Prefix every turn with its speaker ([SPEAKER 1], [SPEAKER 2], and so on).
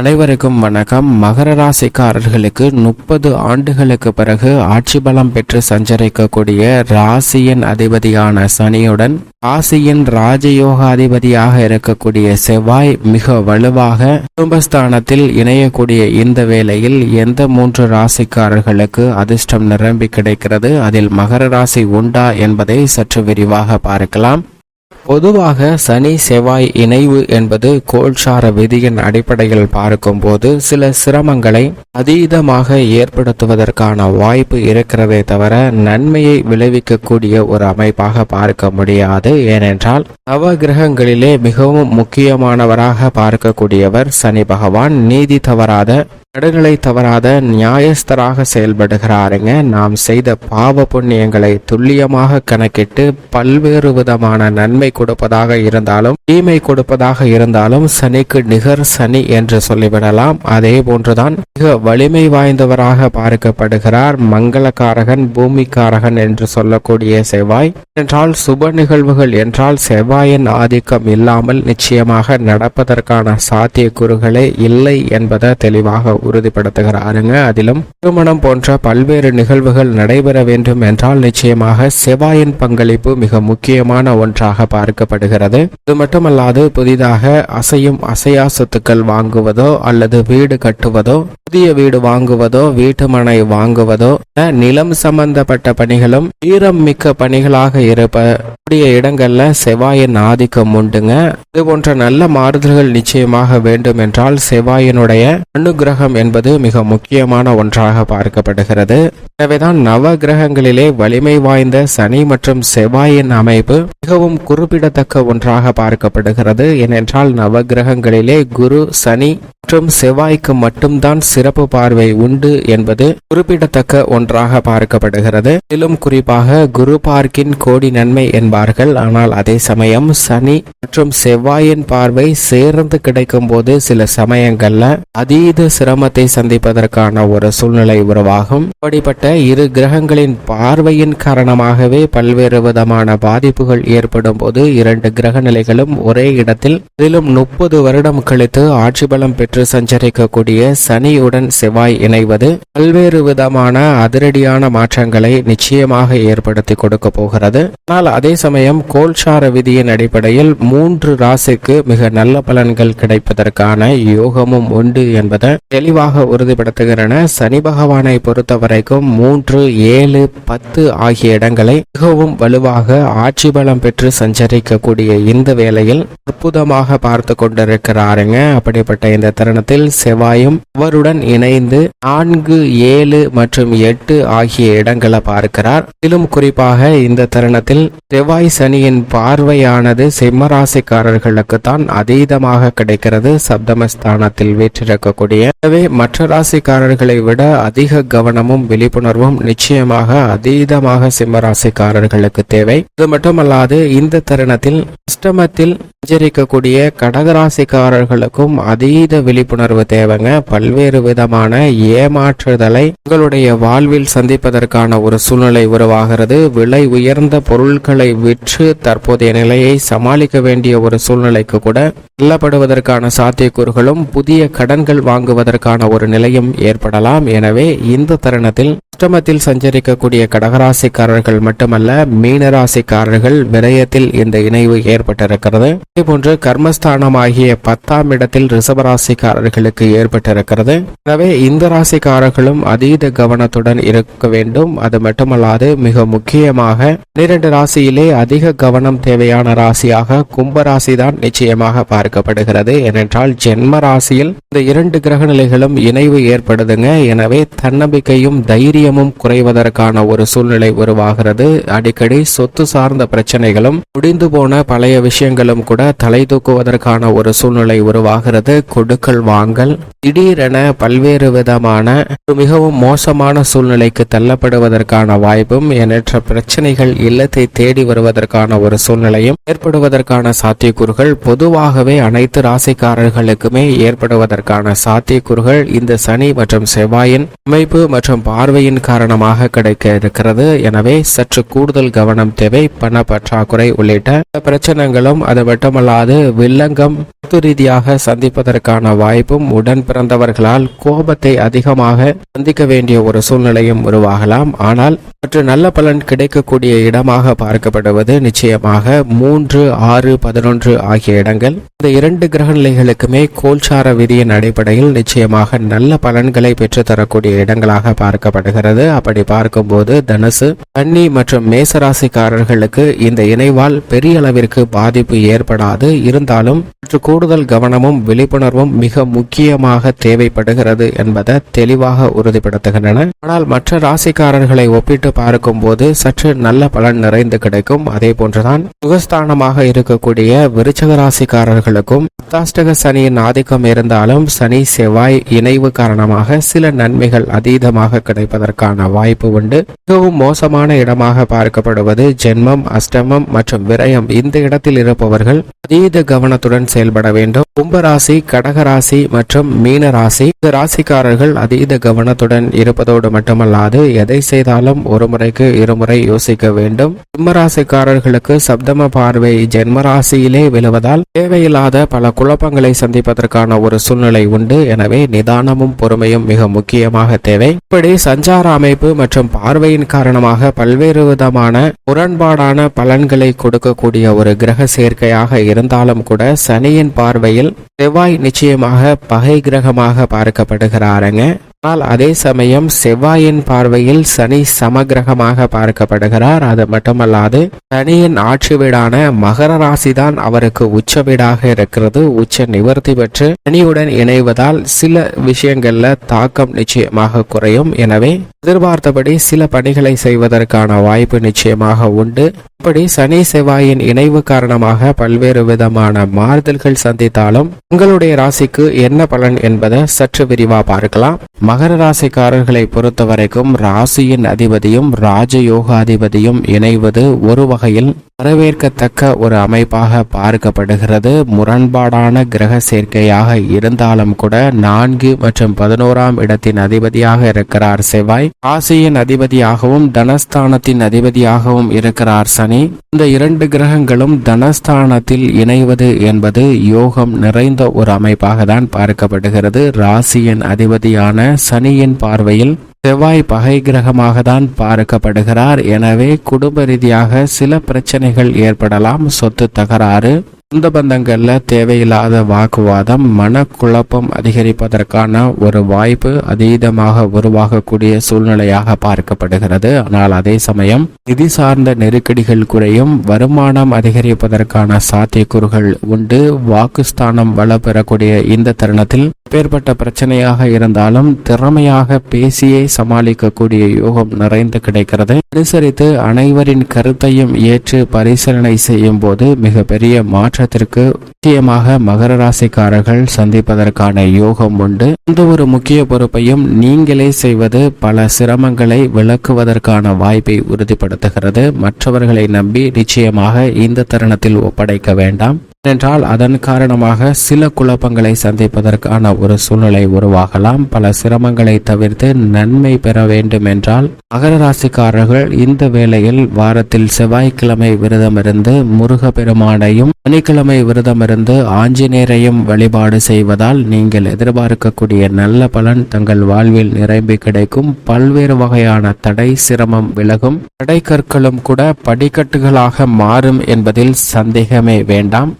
[SPEAKER 1] அனைவருக்கும் வணக்கம். மகர ராசிக்காரர்களுக்கு முப்பது ஆண்டுகளுக்கு பிறகு ஆட்சி பலம் பெற்று சஞ்சரிக்கக்கூடிய ராசியின் அதிபதியான சனியுடன் ராசியின் ராஜயோக அதிபதியாக இருக்கக்கூடிய செவ்வாய் மிக வலுவாக குடும்பஸ்தானத்தில் இணையக்கூடிய இந்த வேளையில் எந்த மூன்று ராசிக்காரர்களுக்கு அதிர்ஷ்டம் நிரம்பி கிடைக்கிறது? அதில் மகர ராசி உண்டா என்பதை சற்று விரிவாக பார்க்கலாம். பொதுவாக சனி செவ்வாய் இணைவு என்பது கோல்சார விதியின் அடிப்படையில் பார்க்கும்போது சில சிரமங்களை அதீதமாக ஏற்படுத்துவதற்கான வாய்ப்பு இருக்கிறதே தவிர நன்மையை விளைவிக்கக்கூடிய ஒரு அமைப்பாக பார்க்க முடியாது. ஏனென்றால் நவ கிரகங்களிலே மிகவும் முக்கியமானவராக பார்க்கக்கூடியவர் சனி பகவான். நீதி தவறாத நடுநிலை தவறாத நியாயஸ்தராக செயல்படுகிறாருங்க. நாம் செய்த பாவ புண்ணியங்களை துல்லியமாக கணக்கிட்டு பல்வேறு விதமான நன்மை கொடுப்பதாக இருந்தாலும் தீமை கொடுப்பதாக இருந்தாலும் சனிக்கு நிகர் சனி என்று சொல்லிவிடலாம். அதே போன்றுதான் மிக வலிமை வாய்ந்தவராக பார்க்கப்படுகிறார். மங்களக்காரகன் பூமிக்காரகன் என்று சொல்லக்கூடிய செவ்வாய். என்றால் சுப நிகழ்வுகள் என்றால் செவ்வாயின் ஆதிக்கம் இல்லாமல் நிச்சயமாக நடப்பதற்கான சாத்தியக்கூறுகளே இல்லை என்பதை தெளிவாக உறுதிப்படுத்துகிறாருங்க அதிலும் திருமணம் போன்ற பல்வேறு நிகழ்வுகள் நடைபெற வேண்டும் என்றால் நிச்சயமாக செவ்வாயின் பங்களிப்பு மிக முக்கியமான ஒன்றாக பார்க்கப்படுகிறது. இது மட்டுமல்லாது புதிதாக அசையும் அசையா சொத்துக்கள் வாங்குவதோ அல்லது வீடு கட்டுவதோ புதிய வீடு வாங்குவதோ வீட்டு மனை வாங்குவதோ நிலம் சம்பந்தப்பட்ட பணிகளும் ஈரம் மிக்க பணிகளாக இருப்பக்கூடிய இடங்கள்ல செவ்வாயின் ஆதிக்கம் உண்டுங்க. இது போன்ற நல்ல மாறுதல்கள் நிச்சயமாக வேண்டும் என்றால் செவ்வாயினுடைய அனுகிரகம் என்பது மிக முக்கியமான ஒன்றாக பார்க்கப்படுகிறது. எனவேதான் நவ கிரகங்களிலே வலிமை வாய்ந்த சனி மற்றும் செவ்வாயின் அமைப்பு மிகவும் குறிப்பிடத்தக்க ஒன்றாக பார்க்கப்படுகிறது. ஏனென்றால் நவ கிரகங்களிலே குரு சனி மற்றும் செவ்வாய்க்கு மட்டும்தான் சிறப்பு பார்வை உண்டு என்பது குறிப்பிடத்தக்க ஒன்றாக பார்க்கப்படுகிறது. மேலும் குறிப்பாக குரு பார்க்கின் கோடி நன்மை என்பார்கள். ஆனால் அதே சமயம் சனி மற்றும் செவ்வாயின் பார்வை சேர்ந்து கிடைக்கும் போது சில சமயங்கள்ல அதீத சிரமம் சிரமத்தை சந்திப்பதற்கான ஒரு சூழ்நிலை உருவாகும். அப்படிப்பட்ட இரு கிரகங்களின் பார்வையின் காரணமாகவே பல்வேறு விதமான பாதிப்புகள் ஏற்படும் போது இரண்டு கிரக நிலைகளும் ஒரே இடத்தில் அதிலும் முப்பது வருடம் கழித்து ஆட்சி பலம் பெற்று சஞ்சரிக்கக்கூடிய சனியுடன் செவ்வாய் இணைவது பல்வேறு விதமான அதிரடியான மாற்றங்களை நிச்சயமாக ஏற்படுத்தி கொடுக்க போகிறது. ஆனால் அதே சமயம் கோல்சார விதியின் அடிப்படையில் மூன்று ராசிக்கு மிக நல்ல பலன்கள் கிடைப்பதற்கான யோகமும் உண்டு என்பதை தெளிவாக உறுதிப்படுத்துகிறன. சனி பகவானை பொறுத்த வரைக்கும் மூன்று ஏழு பத்து ஆகிய இடங்களை மிகவும் வலுவாக ஆட்சி பலம் பெற்று சஞ்சரிக்கக்கூடிய இந்த வேளையில் அற்புதமாக பார்த்து கொண்டிருக்கிறாருங்க. அப்படிப்பட்ட இந்த தருணத்தில் செவ்வாயும் அவருடன் இணைந்து நான்கு ஏழு மற்றும் எட்டு ஆகிய இடங்களை பார்க்கிறார். இதிலும் குறிப்பாக இந்த தருணத்தில் செவ்வாய் சனியின் பார்வையானது சிம்மராசிக்காரர்களுக்கு தான் அதீதமாக கிடைக்கிறது. சப்தமஸ்தானத்தில் வீற்றிருக்கக்கூடிய எனவே மற்ற ராசிக்காரர்களை விட அதிக கவனமும் விழிப்புணர்வும் நிச்சயமாக அதீதமாக சிம்மராசிக்காரர்களுக்கு தேவை. இது மட்டுமல்லாது இந்த தருணத்தில் அஷ்டமத்தில் சஞ்சரிக்கக்கூடிய கடகராசிக்காரர்களுக்கும் அதீத விழிப்புணர்வு தேவைங்க. பல்வேறு விதமான ஏமாற்றுதலை உங்களுடைய வாழ்வில் சந்திப்பதற்கான ஒரு சூழ்நிலை உருவாகிறது. விலை உயர்ந்த பொருட்களை விற்று தற்போதைய நிலையை சமாளிக்க வேண்டிய ஒரு சூழ்நிலைக்கு கூட தள்ளப்படுவதற்கான சாத்தியக்கூறுகளும் புதிய கடன்கள் வாங்குவதற்கான ஒரு நிலையும் ஏற்படலாம். எனவே இந்த தருணத்தில் அஷ்டமத்தில் சஞ்சரிக்கக்கூடிய கடகராசிக்காரர்கள் மட்டுமல்ல மீனராசிக்காரர்கள் விரயத்தில் இந்த இணைவு ஏற்பட்டிருக்கிறது. இதேபோன்று கர்மஸ்தானமாகிய பத்தாம் இடத்தில் ரிசபராசிக்காரர்களுக்கு ஏற்பட்டிருக்கிறது. எனவே இந்த ராசிக்காரர்களும் அதீத கவனத்துடன் இருக்க வேண்டும். அது மட்டுமல்லாது மிக முக்கியமாக பன்னிரண்டு ராசியிலே அதிக கவனம் தேவையான ராசியாக கும்பராசி தான் நிச்சயமாக பார்க்கப்படுகிறது. ஏனென்றால் ஜென்ம ராசியில் இந்த இரண்டு கிரக நிலைகளும் இணைவு ஏற்படுதுங்க. எனவே தன்னம்பிக்கையும் தைரியமும் குறைவதற்கான ஒரு சூழ்நிலை உருவாகிறது. அடிக்கடி சொத்து சார்ந்த பிரச்சனைகளும் முடிந்து போன பழைய விஷயங்களும் கூட தலை தூக்குவதற்கான ஒரு சூழ்நிலை உருவாகிறது. கொடுக்கல் வாங்கல் திடீரென பல்வேறு விதமான மிகவும் மோசமான சூழ்நிலைக்கு தள்ளப்படுவதற்கான வாய்ப்பும் எண்ணற்ற பிரச்சனைகள் இல்லத்தை தேடி வருவதற்கான ஒரு சூழ்நிலையும் ஏற்படுவதற்கான சாத்தியக்கூறுகள் பொதுவாகவே அனைத்து ராசிக்காரர்களுக்குமே ஏற்படுவதற்கான சாத்தியக்கூறுகள் இந்த சனி மற்றும் செவ்வாயின் அமைப்பு மற்றும் பார்வையின் காரணமாக கிடைக்க இருக்கிறது. எனவே சற்று கூடுதல் கவனம் தேவை. பண பற்றாக்குறை உள்ளிட்ட பிரச்சனைகளும் அது மட்டுமல்லாது வில்லங்கம் பொது ரீதியாக சந்திப்பதற்கான வாய்ப்பும் உடன் பிறந்தவர்களால் கோபத்தை அதிகமாக சந்திக்க வேண்டிய ஒரு சூழ்நிலையும் உருவாகலாம். ஆனால் மற்ற நல்ல பலன் கிடைக்கக்கூடிய இடமாக பார்க்கப்படுவது நிச்சயமாக மூன்று ஆறு பதினொன்று ஆகிய இடங்கள். இந்த இரண்டு கிரக நிலைகளுக்குமே கோல்சார விதியின் அடிப்படையில் நிச்சயமாக நல்ல பலன்களை பெற்று தரக்கூடிய இடங்களாக பார்க்கப்படுகிறது. அப்படி பார்க்கும்போது தனுசு கன்னி மற்றும் மேசராசிக்காரர்களுக்கு இந்த இணைவால் பெரிய அளவிற்கு பாதிப்பு ஏற்படாது. இருந்தாலும் சற்று கூடுதல் கவனமும் விழிப்புணர்வும் மிக முக்கியமாக தேவைப்படுகிறது என்பதை தெளிவாக உறுதிப்படுத்துகின்றன. ஆனால் மற்ற ராசிக்காரர்களை ஒப்பிட்டு பார்க்கும் போது சற்று நல்ல பலன் நிறைந்து கிடைக்கும். அதே போன்றுதான் சுகஸ்தானமாக இருக்கக்கூடிய விருச்சக ராசிக்காரர்களுக்கும் அத்தாஷ்டக சனியின் ஆதிக்கம் இருந்தாலும் சனி செவ்வாய் இணைவு காரணமாக சில நன்மைகள் அதீதமாக கிடைப்பதற்கான வாய்ப்பு உண்டு. மிகவும் மோசமான இடமாக பார்க்கப்படுவது ஜென்மம் அஷ்டமம் மற்றும் விரயம் இந்த இடத்தில் இருப்பவர்கள் அதீத கவனத்துடன் செயல்பட வேண்டும். கும்பராசி கடகராசி மற்றும் மீன ராசி இந்த ராசிக்காரர்கள் அதீத கவனத்துடன் இருப்பதோடு மட்டுமல்லாது எதை செய்தாலும் ஒரு முறைக்கு இருமுறை யோசிக்க வேண்டும். சிம்மராசிக்காரர்களுக்கு சப்தம பார்வை ஜென்மராசியிலே விழுவதால் தேவையில்லாத பல குழப்பங்களை சந்திப்பதற்கான ஒரு சூழ்நிலை உண்டு. எனவே நிதானமும் பொறுமையும் மிக முக்கியமாக தேவை. இப்படி சஞ்சார அமைப்பு மற்றும் பார்வையின் காரணமாக பல்வேறு விதமான முரண்பாடான பலன்களை கொடுக்கக்கூடிய ஒரு கிரக சேர்க்கையாக இருந்தாலும் கூட சனியின் பார்வையில் செவ்வாய் நிச்சயமாக பகை கிரகமாக பார்க்கப்படுகிறாருங்க. ஆனால் அதே சமயம் செவ்வாயின் பார்வையில் சனி சமகிரகமாக பார்க்கப்படுகிறார். அது மட்டுமல்லாது சனியின் ஆட்சி வீடான மகர ராசிதான் அவருக்கு உச்ச வீடாக இருக்கிறது. உச்ச நிவர்த்தி பெற்று சனியுடன் இணைவதால் சில விஷயங்கள்ல தாக்கம் நிச்சயமாக குறையும். எனவே எதிர்பார்த்தபடி சில பணிகளை செய்வதற்கான வாய்ப்பு நிச்சயமாக உண்டு. இப்படி சனி செவ்வாயின் இணைவு காரணமாக பல்வேறு விதமான மாறுதல்கள் சந்தித்தாலும் உங்களுடைய ராசிக்கு என்ன பலன் என்பதை சற்று விரிவா பார்க்கலாம். மகர ராசிக்காரர்களை பொறுத்த வரைக்கும் ராசியின் அதிபதியும் ராஜயோகாதிபதியும் இணைவது ஒரு வகையில் வரவேற்கத்தக்க ஒரு அமைப்பாக பார்க்கப்படுகிறது. முரண்பாடான கிரக சேர்க்கையாக இருந்தாலும் கூட நான்கு மற்றும் பதினோராம் இடத்தின் அதிபதியாக இருக்கிறார் செவ்வாய். ராசியின் அதிபதியாகவும் தனஸ்தானத்தின் அதிபதியாகவும் இருக்கிறார் சனி. இந்த இரண்டு கிரகங்களும் தனஸ்தானத்தில் இணைவது என்பது யோகம் நிறைந்த ஒரு அமைப்பாக தான் பார்க்கப்படுகிறது. ராசியின் அதிபதியான சனியின் பார்வையில் செவ்வாய் பகை கிரகமாக தான் பார்க்கப்படுகிறார். எனவே குடும்ப ரீதியாக சில பிரச்சனைகள் ஏற்படலாம். சொத்து தகராறு சொந்த பந்தங்கள்ல தேவையில்லாத வாக்குவாதம் மனக்குழப்பம் அதிகரிப்பதற்கான ஒரு வாய்ப்பு அதீதமாக உருவாகக்கூடிய சூழ்நிலையாக பார்க்கப்படுகிறது. ஆனால் அதே சமயம் நிதி சார்ந்த நெருக்கடிகள் குறையும். வருமானம் அதிகரிப்பதற்கான சாத்தியக்கூறுகள் உண்டு. வாக்குஸ்தானம் வள பெறக்கூடிய இந்த தருணத்தில் எப்பேற்பட்ட பிரச்சனையாக இருந்தாலும் திறமையாக பேசியே சமாளிக்கக்கூடிய யோகம் நிறைந்து கிடைக்கிறது. அனுசரித்து அனைவரின் கருத்தையும் ஏற்று பரிசீலனை செய்யும் போது மிகப்பெரிய மாற்றத்திற்கு முக்கியமாக மகர ராசிக்காரர்கள் சந்திப்பதற்கான யோகம் உண்டு. எந்த ஒரு முக்கிய பொறுப்பையும் நீங்களே செய்வது பல சிரமங்களை விளக்குவதற்கான வாய்ப்பை உறுதிப்படுத்துகிறது. மற்றவர்களை நம்பி நிச்சயமாக இந்த தருணத்தில் ஒப்படைக்க வேண்டாம். என்றால் அதன் காரணமாக சில குழப்பங்களை சந்திப்பதற்கான ஒரு சூழ்நிலை உருவாகலாம். பல சிரமங்களை தவிர்த்து நன்மை பெற வேண்டும் என்றால் மகர ராசிக்காரர்கள் இந்த வேளையில் வாரத்தில் செவ்வாய்க்கிழமை விரதமிருந்து முருக பெருமானையும் சனிக்கிழமை விரதமிருந்து ஆஞ்சநேயரையும் வழிபாடு செய்வதால் நீங்கள் எதிர்பார்க்கக்கூடிய நல்ல பலன் தங்கள் வாழ்வில் நிரம்பி கிடைக்கும். பல்வேறு வகையான தடை சிரமம் விலகும். தடை கற்களும் கூட படிக்கட்டுகளாக மாறும் என்பதில் சந்தேகமே வேண்டாம்.